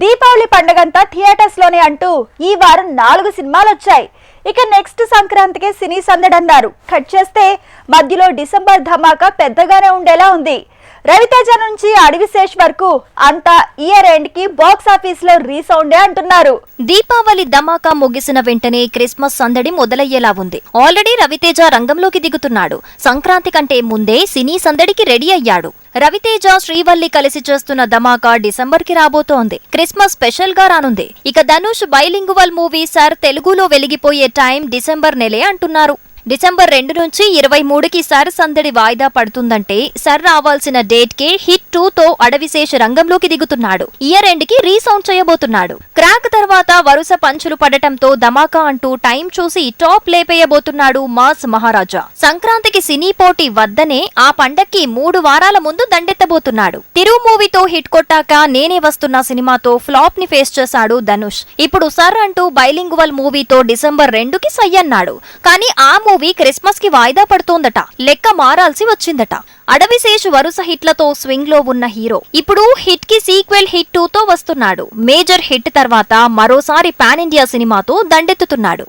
దీపావళి పండగంతా థియేటర్స్లోనే అంటూ ఈ వారం నాలుగు సినిమాలు వచ్చాయి ఇక నెక్స్ట్ సంక్రాంతికి సినీ సందడన్నారు కట్ చేస్తే మధ్యలో డిసెంబర్ ధమాకా పెద్దగానే ఉండేలా ఉంది. రవితేజ నుంచి అడవిశేష్ వరకు అంతా ఇయర్ ఎండ్కి బాక్స్ ఆఫీస్లో రీసౌండే అంటున్నారు. దీపావళి ధమాకా ముగిసిన వెంటనే క్రిస్మస్ సందడి మొదలయ్యేలా ఉంది. ఆల్రెడీ రవితేజ రంగంలోకి దిగుతున్నాడు. సంక్రాంతి కంటే ముందే సినీ సందడికి రెడీ అయ్యాడు. రవితేజ శ్రీవల్లి కలిసి చేస్తున్న ధమాకా డిసెంబర్కి రాబోతోంది. క్రిస్మస్ స్పెషల్గా రానుంది. ఇక ధనుష్ బైలింగువల్ మూవీ సార్ తెలుగులో వెలిగిపోయే టైం డిసెంబర్ నెలే అంటున్నారు. డిసెంబర్ రెండు నుంచి ఇరవై మూడుకి సర్ సందడి వాయిదా పడుతుందంటే సర్ రావాల్సిన డేట్ కే హిట్ టూ తో అడవిశేష రంగంలోకి దిగుతున్నాడు. ఇయర్ ఎండ్కి రీసౌండ్ చేయబోతున్నాడు. క్రాక్ తర్వాత వరుస పంచులు పడటంతో ధమాకా అంటూ టైం చూసి టాప్ లేపేయబోతున్నాడు మాస్ మహారాజా. సంక్రాంతికి సినీ పోటీ వద్దనే ఆ పండక్కి మూడు వారాల ముందు దండెత్తబోతున్నాడు. తిరు మూవీతో హిట్ కొట్టాక నేనే వస్తున్న సినిమాతో ఫ్లాప్ని ఫేస్ చేశాడు ధనుష్. ఇప్పుడు సర్ అంటూ బైలింగువల్ మూవీతో డిసెంబర్ రెండుకి సయ్యన్నాడు కానీ ఆ మూవీ క్రిస్మస్కి వాయిదా పడుతోందట. లెక్క మారాల్సి వచ్చిందట. అడవిశేష్ వరుస హిట్లతో స్వింగ్లో ఉన్న హీరో. ఇప్పుడు హిట్కి సీక్వెల్ హిట్ టూ తో వస్తున్నాడు. మేజర్ హిట్ తర్వాత మరోసారి పాన్ ఇండియా సినిమాతో దండెత్తుతున్నాడు.